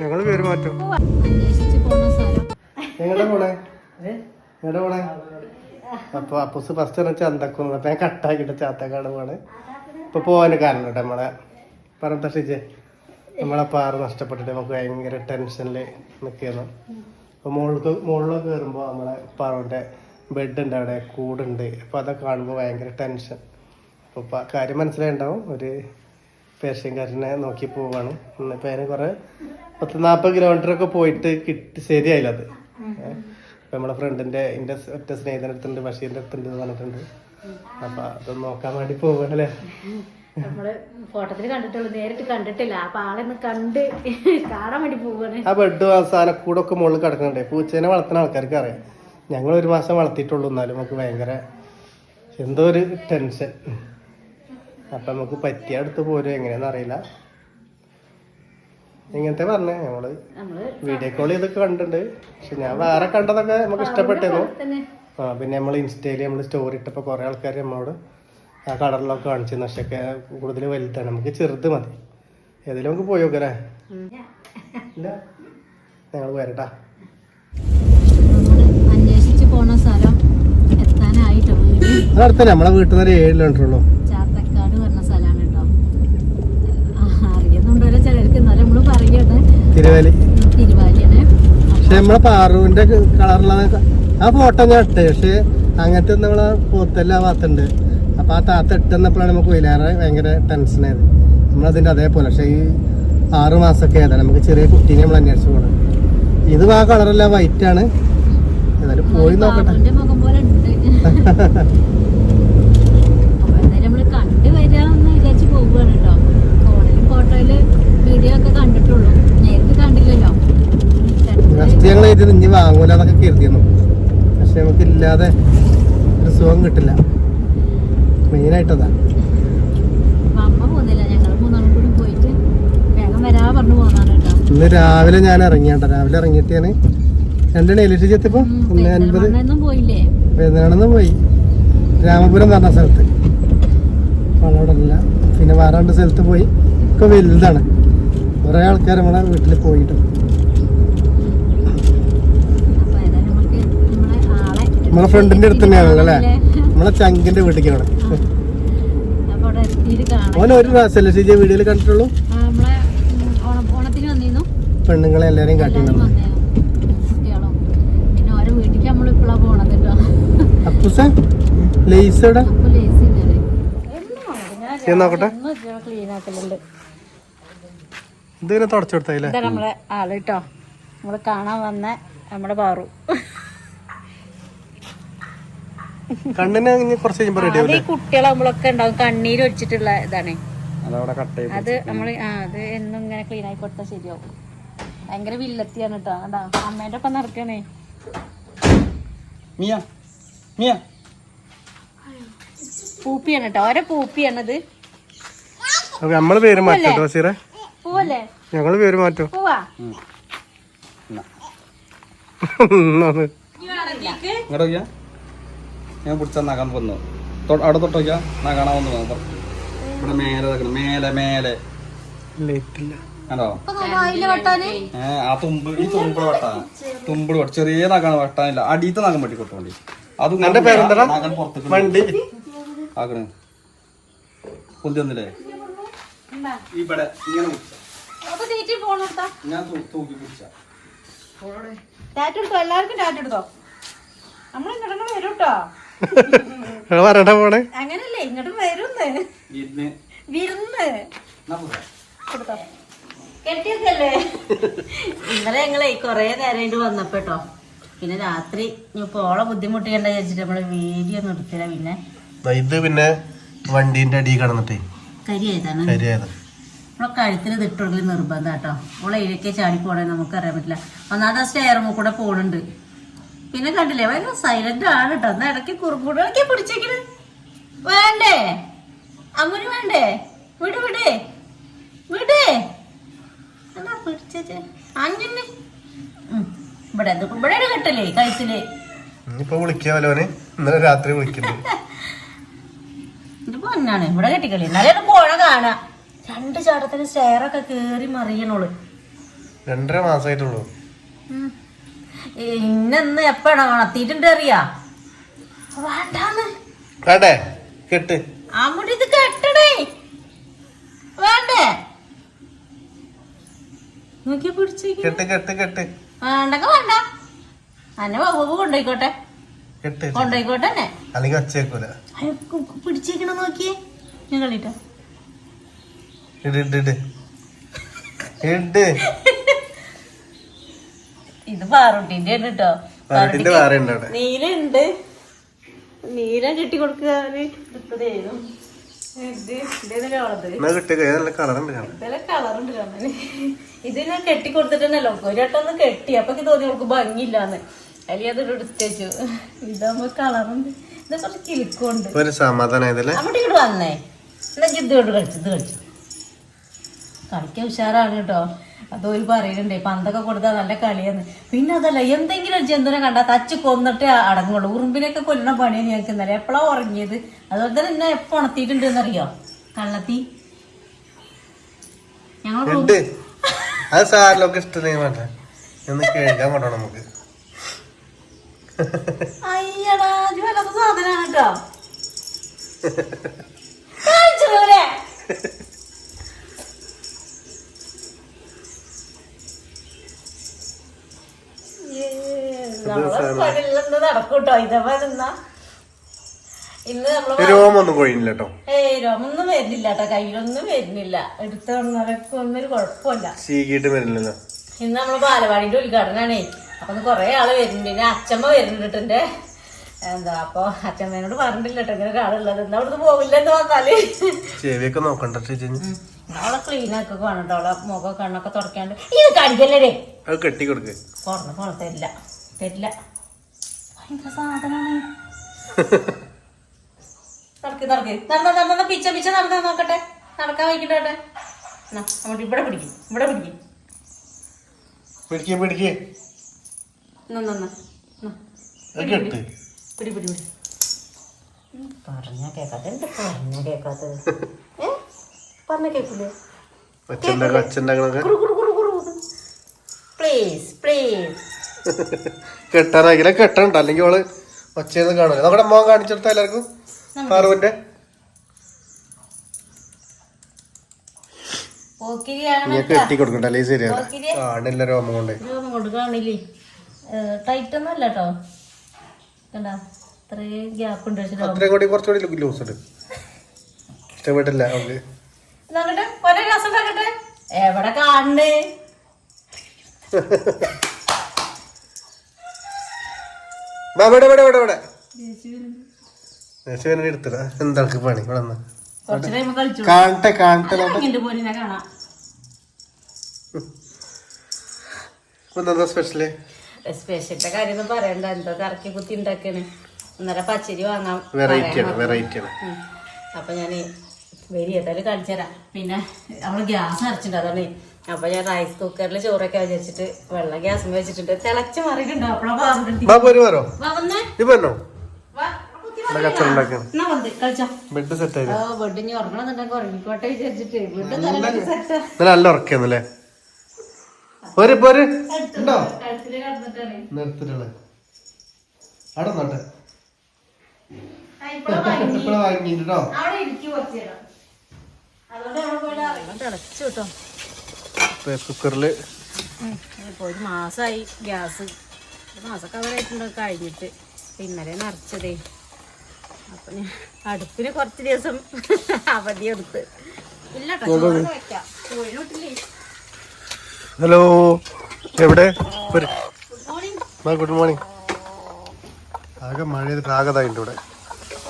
ഞങ്ങൾ പേര് മാറ്റും എങ്ങടെ പോണേ എങ്ങടെ പോണേ അപ്പൊ അപ്പൂസ് ഫസ്റ്റ് വെച്ചാൽ ചന്തക്കുന്നു അപ്പൊ ഞാൻ കട്ടാക്കിട്ട് ചാത്തക്കാട് പോണേ ഇപ്പൊ പോവാന് കാരണം കേട്ടോ നമ്മളെ പറഞ്ഞ ഷിജെ നമ്മളെ പാറ നഷ്ടപ്പെട്ടിട്ട് നമുക്ക് ഭയങ്കര ടെൻഷനിൽ നിൽക്കുന്നു അപ്പൊ മുകളിൽ മുകളിലൊക്കെ കയറുമ്പോൾ നമ്മളെ പാറോന്റെ ബെഡ് ഉണ്ട് അവിടെ കൂടുണ്ട്. അപ്പൊ അതൊക്കെ കാണുമ്പോൾ ഭയങ്കര ടെൻഷൻ അപ്പൊ പ- കാര്യം മനസ്സിലായിണ്ടാവും. ഒരു പേർഷ്യൻകാരനെ നോക്കി പോവാണ്. ഇപ്പൊ അതിന് കുറെ പത്ത് നാൽപ്പത് കിലോമീറ്റർ ഒക്കെ പോയിട്ട് കിട്ടി ശരിയായില്ല അത്. ഇപ്പൊ അപ്പൊ നമ്മളെ ഫ്രണ്ടിന്റെ എന്റെ ഒറ്റ സ്നേഹിതന്റെ അടുത്തുണ്ട് ബഷീറിന്റെ അടുത്തുണ്ട് എന്ന് പറഞ്ഞിട്ടുണ്ട്. അപ്പൊ അത് നോക്കാൻ വേണ്ടി നമ്മൾ ഫോട്ടോത്തിൽ കണ്ടിട്ടുള്ളൂ നേരിട്ട് കണ്ടിട്ടില്ല. അപ്പൊ ആളെ കണ്ട് കാണാൻ വേണ്ടി പോവാണ്. ആ ബെഡ് അവസാനം കൂടൊക്കെ മുകളിൽ കിടക്കണ്ടേ പൂച്ചേനെ വളർത്തുന്ന ആൾക്കാർക്ക് അറിയാം. ഞങ്ങൾ ഒരു മാസം വളർത്തിയിട്ടുള്ളൂ എന്നാലും നമുക്ക് ഭയങ്കര എന്തോ ഒരു ടെൻഷൻ അപ്പൊ നമുക്ക് പറ്റിയ അടുത്ത് പോരും? എങ്ങനെയാന്ന് അറിയില്ല. ഇങ്ങനത്തെ പറഞ്ഞേ നമ്മൾ വീഡിയോ കോൾ ചെയ്തൊക്കെ കണ്ടിട്ടുണ്ട്. പക്ഷെ ഞാൻ വേറെ കണ്ടതൊക്കെ നമുക്ക് ഇഷ്ടപ്പെട്ടിരുന്നു ആ പിന്നെ നമ്മൾ ഇൻസ്റ്റയിൽ നമ്മൾ സ്റ്റോറി ഇട്ടപ്പോൾ കുറേ ആൾക്കാർ നമ്മളോട് ആ കടലിലൊക്കെ കാണിച്ചു പക്ഷെ കൂടുതൽ വലുതാണ്. നമുക്ക് ചെറുത് മതി. ഏതെങ്കിലും നമുക്ക് പോയി നോക്കല്ലേ? ഇല്ല. ഞങ്ങൾ വരട്ടാ. അന്വേഷിച്ച് പോണ സ്ഥലം എത്താനായിട്ടോ? നമ്മളെ വീട്ടിൽ നിന്ന് ഒരു ഏഴ് കിലോമീറ്റർ ഉള്ളൂ ചാത്തക്കാട് പറഞ്ഞ സ്ഥലമാണ് കേട്ടോ അറിയുന്നുണ്ടല്ലോ ചിലർക്ക് എന്നാലും നമ്മൾ പറയാണ് തിരുവേലി. പക്ഷെ നമ്മളെ പാറുവിന്റെ കളറുള്ള ആ ഫോട്ടോ ഞാൻ ഇട്ടേ പക്ഷെ അങ്ങനത്തെ നമ്മളെ പോത്തല്ല ഭാഗത്തുണ്ട്. അപ്പൊ ആ താത്ത ഇട്ടെന്നപ്പോഴാണ് നമുക്ക് വൈലാറെ ഭയങ്കര ടെൻഷനായത് നമ്മളതിന്റെ അതേപോലെ പക്ഷെ ഈ ആറ് മാസമൊക്കെ ആയതാണ് നമുക്ക് ചെറിയ കുട്ടീനെ നമ്മൾ അന്വേഷിച്ചു പോകണം ഇത് ആ കളറല്ല വൈറ്റ് ആണ്. ഏതായാലും പോയി നോക്കട്ടെ പാപ്പുവിന്റെ മുഖം പോലെ ഉണ്ട് അപ്പൊ എന്തായാലും നമ്മൾ കണ്ടു വരാന്ന് വിചാരിച്ച് പോവുകയാണ് കേട്ടോ ഫോണിലും ഫോട്ടോയിൽ വീഡിയോ ഒക്കെ കണ്ടിട്ടുള്ളൂ നേരിട്ട് കണ്ടില്ലല്ലോ ഫസ്റ്റ് ഞങ്ങൾ ഇത് ഇനി വാങ്ങൂല എന്നൊക്കെ കരുതിയിരുന്നു. പക്ഷെ നമുക്ക് ഇല്ലാതെ ഒരു സുഖം കിട്ടില്ല. മെയിൻ ആയിട്ടതാ ഇന്ന് രാവിലെ ഞാൻ ഇറങ്ങിയാട്ടോ. രാവിലെ ഇറങ്ങിയിട്ടാണ്. രണ്ടാണ് ചെത്തിപ്പോ എത്തിയപ്പോ? ഒന്ന് അൻപത്. വേദനാണെന്ന് പോയി. രാമപുരം എന്ന് പറഞ്ഞ സ്ഥലത്ത്. വളവിടല്ല പിന്നെ വേറെ രണ്ട് സ്ഥലത്ത് പോയി. ഒക്കെ വലുതാണ്. കുറേ ആൾക്കാർ നമ്മളെ വീട്ടിൽ പോയിട്ട് അപ്പൊ ഏതായാലും നമുക്ക് നമ്മളെ ആളെ നമ്മളെ ഫ്രണ്ടിന്റെ അടുത്ത് തന്നെയാണല്ലോ അല്ലേ? നമ്മളെ ചങ്കിന്റെ വീട്ടിലേക്കാണ് ഓൻ ഒരു പ്രാവശ്യം അല്ലേ ഷിജ വീഡിയോയിൽ കണ്ടിട്ടുള്ളൂ? നമ്മളെ ഓണത്തിന് വന്നിരുന്നു. പെണ്ണുങ്ങളെ എല്ലാരെയും കാട്ടി കാട്ടിയിട്ടുണ്ടോ അപ്പുസ ഞാൻ നോക്കട്ടെ ഇതിങ്ങനെ തുടച്ചു കൊടുത്തായില്ലേ നമ്മളെ ആൾ കേട്ടോ. നമ്മൾ കാണാൻ വന്ന നമ്മുടെ പാറു. കണ്ണിന് കുറച്ച് കഴിയുമ്പോ റെഡി അത് ഈ കുട്ടികളാകുമ്പോഴൊക്കെ ഉണ്ടാവും. കണ്ണീര് ഒഴിച്ചിട്ടുള്ള ഇതാണ്. അതവിടെ കട്ട് ചെയ്ത് അത് നമ്മൾ ആ അത് എന്നും ഇങ്ങനെ ക്ലീൻ ആയി കൊടുത്താൽ ശരിയാവും. ഭയങ്കര വില്ലത്തിയാണ് കേട്ടോ കണ്ടാ അമ്മേന്റെ ഒപ്പം നടക്കണേ. മിയ മിയ. പൂപ്പിയാണ് കേട്ടോ ഓരോ പൂപ്പിയാണത്. നമ്മൾ പേര് മാറ്റോ കേട്ടോ പൂവല്ലേ? ഞങ്ങൾ പേര് മാറ്റോ. പൂവാ? ഒന്നാണ്. ഞാൻ പിടിച്ച നഖം വന്നു അവിടെ തൊട്ട് നോക്കിയാ നഖാണ വന്നു പുറത്ത്. ഇവിടെ മേലെ നിൽക്കണം മേലെ മേലെ. കണ്ടോ? വായിൽ വെട്ടാന്? ഏ ആ തുമ്പ് ഈ തുമ്പ് വെട്ടാ തുമ്പ് വെട്ട. ചെറിയ നഖാണ് വെട്ടാനില്ല. അടിയത്തെ നഖം വെട്ടി കൊട്ടോണ്ടി അത്? നഖം പുറത്തേക്ക് ആക്കണേ. പൊന്തി വന്നില്ലേ ഇവിടെ. ഇങ്ങനെ ഞാൻ തൂക്കി പിടിച്ച. ടാറ്റ എടുത്തോ? എല്ലാവർക്കും ടാറ്റ എടുത്തോ? നമ്മൾ ഇങ്ങോട്ടും വരും പറയണ്ട പോണേ അങ്ങനല്ലേ ഇങ്ങോട്ട് വരുന്ന്. വിരുന്ന്. കെട്ടിയൊക്കെയല്ലേ? ഇന്നലെ ഞങ്ങളെ കൊറേ നേരമായിട്ട് വന്നപ്പോട്ടോ പിന്നെ രാത്രി പോളെ ഓളെ ബുദ്ധിമുട്ടിക്കണ്ട വിചാരിച്ചിട്ട് നമ്മൾ വീഡിയോ ഒന്നും എടുത്തില്ല. പിന്നെ ഇത് പിന്നെ വണ്ടീന്റെ അടി കടന്നിട്ടേ. കരിയായതാണ് കരിയായത് നമ്മളെ കഴുത്തിൽ തിട്ടുള്ള നിർബന്ധം കേട്ടോ ഓളെ ഇഴക്കെ ചാടി പോണേ നമുക്ക് അറിയാൻ പറ്റില്ല. ഒന്നാമത്തെ സ്റ്റെയർ കൂടെ പോണുണ്ട്. പിന്നെ കണ്ടില്ലേ? ഭയങ്കര സൈലന്റ് ആണ് കേട്ടോ എന്നാ ഇടയ്ക്ക് കുറുക്കൂടൊക്കെ പിടിച്ചേക്കണ്. വേണ്ടേ? അമ്മന് വേണ്ടേ? വിട് വിടേ. വിടേ. എന്നാ പിടിച്ചേ അഞ്ഞിന് ഇവിടെ ഇവിടെ കെട്ടല്ലേ കഴുത്തിൽ. ഇനിയിപ്പോ വിളിക്കാമല്ലോന് ഇന്നലെ രാത്രി വിളിക്കുന്നു. ഇത് പൊന്നാണ്. ഇവിടെ കെട്ടിക്കളി. എന്നാലേ പുഴ കാണാം. രണ്ട് ചാട്ടത്തിന് സ്റ്റെയറൊക്കെ കേറി മറിയണോൾ. രണ്ടര മാസമായിട്ടുള്ളൂ. ഇന്നെന്ന് എപ്പോഴാണ് ഉണർത്തിയിട്ടുണ്ട് അറിയാ? വേണ്ടാന്ന്. വേണ്ടേ കെട്ട്. ആ മുടി ഇത് കെട്ടടേ വേണ്ടേ? നോക്കി പിടിച്ചേക്ക് കെട്ട് കെട്ട് കെട്ട്. വേണ്ടക്ക വേണ്ട. അന്നെ വകുപ്പ് കൊണ്ടുപോയിക്കോട്ടെ കെട്ട് കൊണ്ടുപോയിക്കോട്ടെ തന്നെ അല്ലെങ്കിൽ വച്ചേക്കൂല അയ്യോ, കു- കു- പിടിച്ചേക്കണ നോക്കിയേ. ഞാൻ കളിട്ടോ. ഇട് ഇട് ഇട്. ഇട്. ഇത് പാറുട്ടിന്റെ ആണ് കേട്ടോ പാറുട്ടിന്റെ വേറെ ഉണ്ട് അവിടെ. നീല കെട്ടി കൊടുക്കാന് ഇതേതും ഇത് ഞാൻ കെട്ടി കൊടുത്തിട്ടല്ലോ ഒരു വട്ടം ഒന്ന് കെട്ടി. അപ്പൊ തോന്നി അവൾക്ക് ഭംഗിയില്ലാന്ന്. അല്ലെ അത് എടുത്തേച്ചു ഇതാകുമ്പോ കളറുണ്ട് ഇത് കുറച്ച് കിലുക്കുണ്ട് ഒരു ഇങ്ങോട്ട് വന്നേ. എന്നാ ഇത് കൊണ്ട് കളിച്ചു ഇത് കളിച്ചു. കളിക്കാൻ ഉഷാറാണ് കേട്ടോ അത് ഒരു പറയുന്നുണ്ട് പന്തൊക്കെ കൊടുത്താൽ നല്ല കളിയെന്ന്. പിന്നെ അതല്ല എന്തെങ്കിലും ഒരു ജന്തുവിനെ കണ്ടാൽ തച്ച് കൊന്നിട്ട് അടങ്ങുള്ളൂ. ഉറുമ്പിനൊക്കെ കൊല്ലണ പണിയാണ് ഞങ്ങൾക്ക് ഇന്നലെ എപ്പോഴാ ഉറങ്ങിയത്? അതുപോലെ തന്നെ എന്നെ എപ്പോ ഉണർത്തിയിട്ടുണ്ട് എന്നറിയോ കള്ളത്തി ഞങ്ങൾ ഉണ്ട് അത് സാറിലൊക്കെ ഇഷ്ടമില്ലെങ്കിൽ വേണ്ട? ഒന്ന് കേൾക്കാൻ നമുക്ക്. അയ്യടാ സാധനമാണ് കേട്ടോ. നടക്കൂട്ടോ. ഇതേപോലെ നിന്നാ ഇന്ന് നമ്മൾ രോമൊന്നും കൊഴിഞ്ഞില്ല കേട്ടോ ഏയ് രോമൊന്നും വരുന്നില്ല കേട്ടോ കയ്യിലൊന്നും വരുന്നില്ല. എടുത്ത വന്നവരൊക്കെ കുഴപ്പമില്ല. ചീകിയിട്ട് വരുന്നില്ല. ഇന്ന് നമ്മൾ ബാലവാടിന്റെ ഉദ്ഘാടനമാണേ അപ്പൊ കൊറേ ആൾ വരുന്നുണ്ട്. പിന്നെ അച്ഛമ്മ വരുന്നുണ്ട് എന്താ അപ്പൊ അച്ഛമ്മേനോട് പറഞ്ഞിട്ടില്ല കേട്ടോ ഇങ്ങനെ ഒരാളുള്ളത്. എന്നാ അവിടുന്ന് പോകില്ല എന്ന് വന്നാൽ ചെവിയൊക്കെ നോക്കണ്ട. അവളെ ക്ലീൻ ആക്കി വേണട്ടോ അവളെ മുഖം കണ്ണൊക്കെ തുടക്കാണ്ട് ഇത് കാണിക്കല്ലേ കെട്ടി കൊടുക്കുക കുറഞ്ഞ പോണ തരില്ല. ഭയങ്കര സാധനമാണ് നടക്ക് നടക്ക് നടന്ന നടന്ന പിച്ച പിച്ച നടന്ന നോക്കട്ടെ. നടക്കാൻ വയ്ക്കട്ടെ അങ്ങോട്ട് ഇവിടെ പിടിക്കും ഇവിടെ പിടിക്കും. പിടിക്കേ പിടിക്കേ. പിടി പിടി പിടി പറഞ്ഞ കേക്കാത്ത എന്ത് പറഞ്ഞ കേക്കാത്തത് ഏ? പറഞ്ഞ കേക്കില്ലേ പ്ലീസ് പ്ലീസ് കെട്ടാനാക്കില്ല കെട്ടണ്ട അല്ലെങ്കിൽ അവൾ ഒച്ചയൊന്നും കാണില്ല നമ്മുടെ മോൻ കാണിച്ചെടുത്ത എല്ലാവർക്കും? ആറുവിന്റെ ഞാൻ കെട്ടി കൊടുക്കണ്ട അല്ലെങ്കിൽ ശരിയാവില്ല പോക്കിരി? കാണില്ല രോമം കൊണ്ട്. ഇതൊന്നും കൊണ്ട് കാണില്ലേ? ടൈറ്റ് ഒന്നും അല്ല കേട്ടോ കണ്ട? ഇത്രയും ഗ്യാപ്പ് ഉണ്ട് പക്ഷെ അത്രയും കൂടി കുറച്ചുകൂടി ലൂസ് ഉണ്ട്. ഇഷ്ടപ്പെട്ടില്ല അവൾക്ക്. എവിടെ ഇവിടെ ഇവിടെ ഇവിടെ ഇവിടെ. യേശുവിനെ. എടുത്തില്ല എന്താണ് പണി ഇവിടെ കളിച്ചു കാണട്ടെ കാണട്ടെ എന്താ സ്പെഷ്യൽ സ്പെഷ്യലിന്റെ കാര്യമൊന്നും പറയണ്ട. എന്തോ കറക്കി കുത്തി ഉണ്ടാക്കാണ്. അന്നേരം പച്ചരി വാങ്ങാം വെറൈറ്റി പറയാൻ ആണ് വെറൈറ്റി ആണ്. ഉം. അപ്പൊ ഞാൻ വരി ഏതായാലും പിന്നെ അവൾ ഗ്യാസ് അരച്ചിട്ടുണ്ട് അതാണ്. അപ്പൊ ഞാൻ റൈസ് കുക്കറിൽ ചോറൊക്കെ വെച്ചിട്ട് വെള്ളം ഗ്യാസ് വെച്ചിട്ടുണ്ട്. തിളച്ച് ബാബു ഒരു പോര് ഉണ്ടോ? നിർത്തിട്ടുള്ള അവിടെ നോട്ടെ ഇപ്പഴാ വാങ്ങിട്ടോ തിളച്ചു കേട്ടോ. പ്രസ് കുക്കറിൽ ഇപ്പോൾ ഒരു മാസമായി ഗ്യാസ് ഒരു മാസം കവറായിട്ടുണ്ട് കഴിഞ്ഞിട്ട് ഇന്നലെ നിറച്ചതേ. അപ്പം അടുപ്പിന് കുറച്ച് ദിവസം അവധി എടുത്ത് ഹലോ എവിടെ? ഗുഡ് മോർണിംഗ് ആകെ മഴ ആകതായിട്ടുണ്ട് ഇവിടെ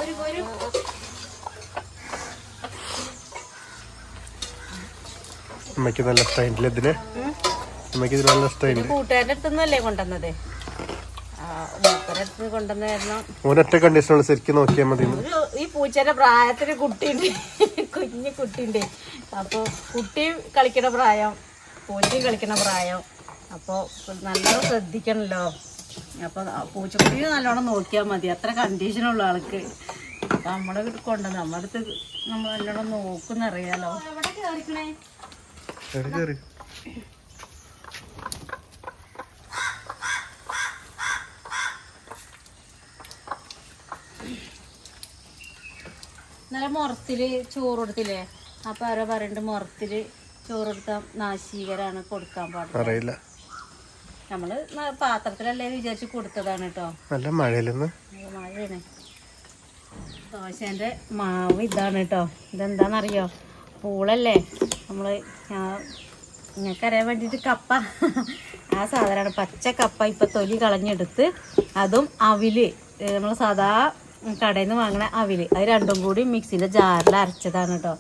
ഒരു ഒരു അമ്മയ്ക്ക് നല്ല സ്റ്റൈലിൽ ഇതിന് അമ്മയ്ക്ക് ഇത് നല്ല കൂട്ടുകാരുടെ കൊണ്ടുവന്നത്? കൊണ്ടുവന്ന കാരണം കണ്ടീഷനുള്ള ശരിക്കും നോക്കിയാൽ മതി. ഈ പൂച്ചേന്റെ പ്രായത്തിന് കുട്ടിയുണ്ട് കുഞ്ഞു കുട്ടിയുണ്ട് അപ്പൊ കുട്ടി കളിക്കണ പ്രായം പൂച്ചയും കളിക്കണ പ്രായം. അപ്പോൾ നല്ലോണം ശ്രദ്ധിക്കണല്ലോ. അപ്പോൾ പൂച്ചക്കുട്ടിയെ നല്ലോണം നോക്കിയാൽ മതി. അത്ര കണ്ടീഷനുള്ള ആൾക്ക്. അപ്പൊ നമ്മളെ കൊണ്ടുവന്ന് നമ്മുടെ അടുത്ത് നമ്മൾ നല്ലോണം നോക്കുന്നറിയാലോ. കേറിക്കണേ നല്ല ഇന്നലെ മുറത്തിൽ ചോറ് കൊടുത്തില്ലേ? അപ്പൊ ആരോ പറയുന്നുണ്ട് മുറത്തിൽ ചോറ് കൊടുത്താൽ നാശീകരാണ് കൊടുക്കാൻ പാടില്ല. അറിയില്ല. നമ്മൾ പാത്രത്തിലല്ലേ വിചാരിച്ച് കൊടുത്തതാണ് കേട്ടോ നല്ല മഴയില്ലെന്ന്. മഴയാണ്. ദോശന്റെ മാവ് ഇതാണ് കേട്ടോ ഇതെന്താണെന്നറിയോ പൂളല്ലേ? നമ്മൾ നിങ്ങൾക്കറിയാൻ വേണ്ടിയിട്ട് കപ്പ. ആ സാധനമാണ് പച്ച കപ്പ. ഇപ്പം തൊലി കളഞ്ഞെടുത്ത് അതും അവിൽ. നമ്മൾ സാധാ കടയിൽ നിന്ന് വാങ്ങണ അവിൽ. അത് രണ്ടും കൂടി മിക്സിയിലെ ജാറിൽ അരച്ചതാണ് കേട്ടോ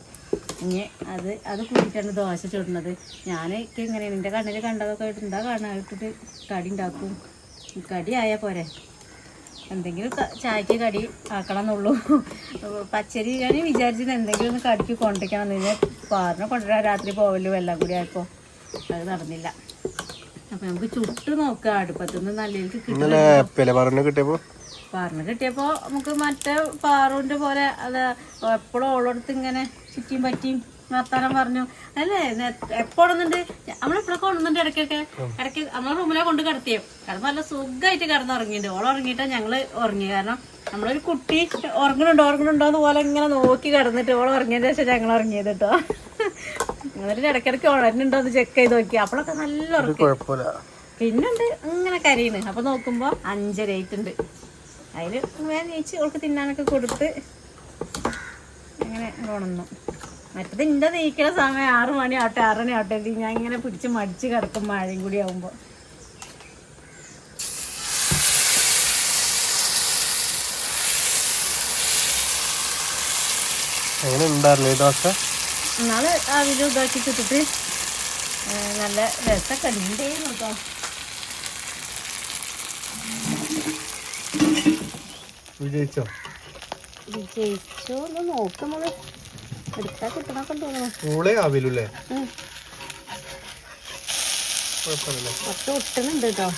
ഇനി അത് അത് കൂട്ടിയിട്ടാണ് ദോശ ചുടുന്നത്. ഞാൻ ഇങ്ങനെയാണ് എന്റെ കണ്ണിൽ കണ്ടതൊക്കെ ആയിട്ട് എന്താ ഇട്ടിട്ട് കടി ഉണ്ടാക്കും. കടി പോരെ. എന്തെങ്കിലും ചായക്ക് കടി ആക്കണം എന്നുള്ളൂ പച്ചരി ഞാൻ വിചാരിച്ചത് എന്തെങ്കിലും ഒന്ന് കടിക്ക് കൊണ്ടിരിക്കണം എന്ന്. പാറിനെ കൊണ്ടുവരാൻ രാത്രി പോവല്ലോ എല്ലാം കൂടി ആയപ്പോൾ അത് നടന്നില്ല. അപ്പം നമുക്ക് ചുട്ട് നോക്കാം. അടുപ്പത്തുനിന്ന് നല്ല കിട്ടും പറഞ്ഞു കിട്ടിയപ്പോ? പാറിന് കിട്ടിയപ്പോൾ നമുക്ക് മറ്റേ പാറുവിന്റെ പോലെ അത് എപ്പോഴും ഓളടുത്ത് ഇങ്ങനെ ചുറ്റിയും പറ്റിയും വർത്താനം പറഞ്ഞു. അല്ലേ? എപ്പോഴൊന്നുണ്ട് നമ്മളെപ്പോഴൊക്കെ കൊണ്ടുവന്നിട്ട് ഇടയ്ക്കൊക്കെ? ഇടയ്ക്ക് നമ്മളെ റൂമിലെ കൊണ്ട് കിടത്തിയോ. കാരണം നല്ല സുഖമായിട്ട് കിടന്നുറങ്ങിയിട്ടുണ്ട് ഓൾ ഉറങ്ങിയിട്ടാ ഞങ്ങൾ ഉറങ്ങി കാരണം നമ്മളൊരു കുട്ടി ഉറങ്ങണുണ്ടോ? ഉറങ്ങണുണ്ടോ പോലെ ഇങ്ങനെ നോക്കി കിടന്നിട്ട് ഓൾ ഉറങ്ങിയതിന് ശേഷം ഞങ്ങൾ ഉറങ്ങിയത് കേട്ടോ. എന്നിട്ട് ഇടയ്ക്കിടയ്ക്ക് ഉണരുന്നുണ്ടോ എന്ന് ചെക്ക് ചെയ്ത് നോക്കി. അപ്പോഴൊക്കെ നല്ല ഉറക്കം. പിന്നുണ്ട് ഇങ്ങനെ കരയുന്നു അപ്പൊ നോക്കുമ്പോ അഞ്ചര ആയിട്ടുണ്ട്. അതിൽ ഞാൻ നീച്ച് അവൾക്ക് തിന്നാനൊക്കെ കൊടുത്ത് അങ്ങനെ ഉണന്നു മറ്റത് ഇന്റെ നീക്കണ സമയം ആറ് മണി ആവട്ടെ ആറര ആവട്ടെ ഇത് ഞാൻ ഇങ്ങനെ പിടിച്ച് മടിച്ച് കിടക്കും മഴയും കൂടി ആവുമ്പോ. എങ്ങനെ ഉണ്ടായിരുന്നു ഈ ദോശ? ഇതാക്കി ചുട്ടിട്ട് നല്ല രസമൊക്കെ ഉണ്ടായിരുന്നു കേട്ടോ വിജയിച്ചോ? വിജയിച്ചോ ഒന്ന് നോക്കുമ്പോൾ എടുത്താൽ കിട്ടണൊക്കെ തോന്നുന്നു ഒട്ടുന്നുണ്ട് കേട്ടോ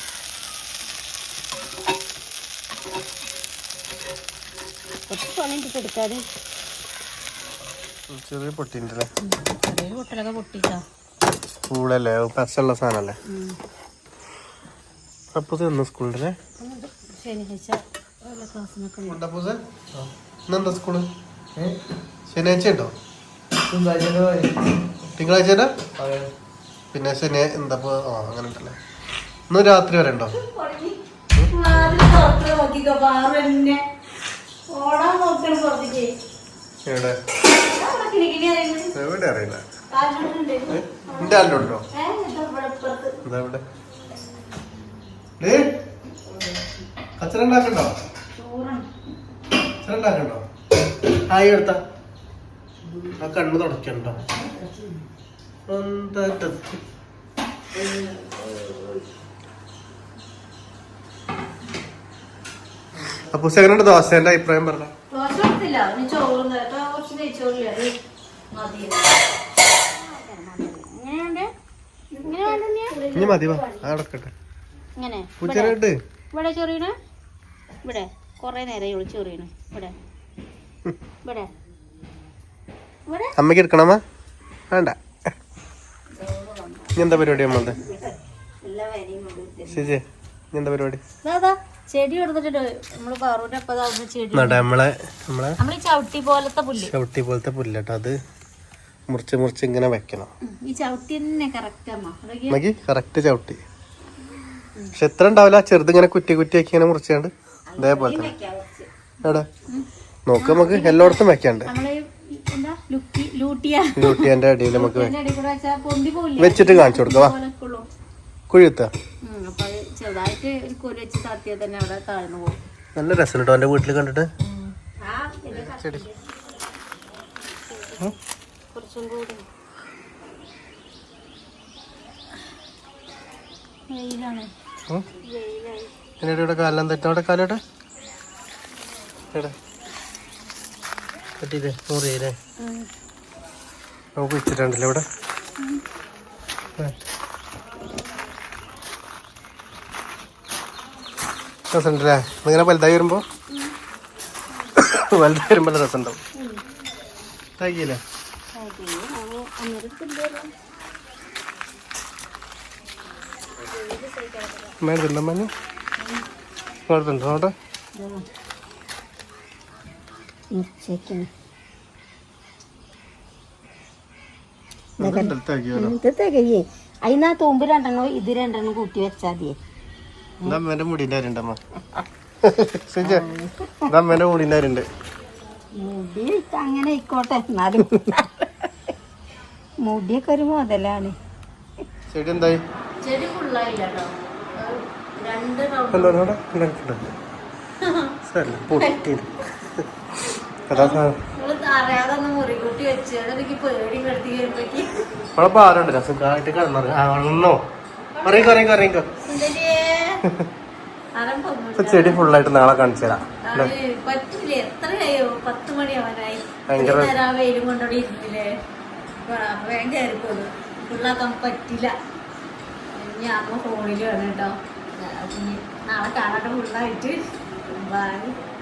കുറച്ച് എടുക്കാതെ ചെറിയ പൊട്ടിണ്ടല്ലേ ചെറിയൊരു പൊട്ടലൊക്കെ പൊട്ടിട്ടോ പൂളല്ലേ പസുള്ള സാധനല്ലേ? അപ്പൂസ് ഇന്ന് സ്കൂളിന്റെ ശനിയാഴ്ച വല്ല ക്ലാസ്സിനൊക്കെ ഉണ്ട്. അപ്പൂസ് ഇന്നെന്താ സ്കൂൾ? ശനിയാഴ്ച ഉണ്ടോ തിങ്കളാഴ്ച പിന്നെ ശനി എന്താ ആ അങ്ങനെ ഉണ്ടല്ലേ ഇന്ന് രാത്രി വരെ ഉണ്ടോ. എവിടെ. എവിടെ അറിയില്ല. എന്റെ ഇതാ ഇവിടെ. അച്ഛൻ ഉണ്ടാക്കണ്ടോ ഹായ് എടുത്ത ആ കണ്ണ് തുടക്കണ്ട? എന്താ? അപ്പൊ എങ്ങനെയുണ്ട് ദോശേന്റെ അഭിപ്രായം പറഞ്ഞ? ദോശ ചോറും കുറച്ച് നെയ്ച്ചോറില്ല? ഇനി മതി വാ. അടക്കട്ടെ. ഇങ്ങനെ. ഇവിടെ. ചൊറിയണ? ഇവിടെ. കൊറേ നേരം ഇവിടെ ഇവിടെ. ഇവിടെ. അമ്മയ്ക്ക് എടുക്കണമ്മ വേണ്ട. ഇനി എന്താ പരിപാടി അമ്മ ശരി ഇനി എന്താ പരിപാടി? ചെടി നമ്മൾ നമ്മളെ ചവിട്ടി പോലത്തെ പുല്ല്. ചവിട്ടി പോലത്തെ പുല്ലട്ടോ അത്. മുറിച്ച് മുറിച്ച് ഇങ്ങനെ വെക്കണം. ഈ ചവിട്ടി തന്നെ കറക്റ്റ് ചവിട്ടി. പക്ഷെ എത്ര ഉണ്ടാവില്ല ചെറുത് ഇങ്ങനെ കുറ്റി കുറ്റി ആക്കി ഇങ്ങനെ മുറിച്ചാണ്ട്. അതേപോലെ തന്നെ. നോക്ക് നമുക്ക് എല്ലായിടത്തും വെക്കാണ്ട്. അടിയിൽ നമുക്ക് വെച്ചിട്ട് കാണിച്ചു കൊടുക്കുക കുഴിത്ത നല്ല രസം കേട്ടോ എന്റെ വീട്ടിൽ കണ്ടിട്ട്. ചെടി. കുറച്ചും കൂടി. വെയിലാണ്. ഉം. വെയിലായി. എന്നിട്ട് ഇവിടെ കാലെല്ലാം തെറ്റാ അവിടെ കാലോട്ടെ എടാ. നമുക്ക് വെച്ചിട്ടുണ്ടല്ലോ ഇവിടെ. രസമുണ്ടല്ലേ? ഇങ്ങനെ വലുതായി വരുമ്പോ? വലുതായി വരുമ്പോൾ രസമുണ്ടാവും. തയ്യല്ലേ മേലുണ്ടോ മഞ്ഞ കുഴപ്പമുണ്ടോ അവിടെ ഉച്ചയ്ക്കാണ് ഇത് തികയേ അതിനാ തൂമ്പ് രണ്ടെണ്ണം ഇത് രണ്ടെണ്ണം കൂട്ടി വെച്ചാൽ മതിയേ മുടിന്റെ മുടിന്റെ മുടി അങ്ങനെ ആയിക്കോട്ടെ എന്നാലും. മുടിയൊക്കെ ഒരു മുതലാണ്. ചെടി എന്തായി? ചെടി ഫുള്ളായില്ല കേട്ടോ രണ്ട് റൗണ്ട് എന്താ അവിടെ ഉണ്ടാക്കിയിട്ടുണ്ടോ ശരി പൊട്ടി അതാ സാധനം നിങ്ങൾ അറിയാതെ ഒന്ന് കിടന്നോ ചെടി ഫുള്ളായിട്ട് നാളെ കാണിച്ചു തരാം? പറ്റില്ല ഭയങ്കര- ഫുള്ളാക്കാൻ ഇനി അമ്മ ഫോണിൽ വേണം കേട്ടോ. നാളെ കാണാൻ ഫുള്ളായിട്ട്. ബൈ.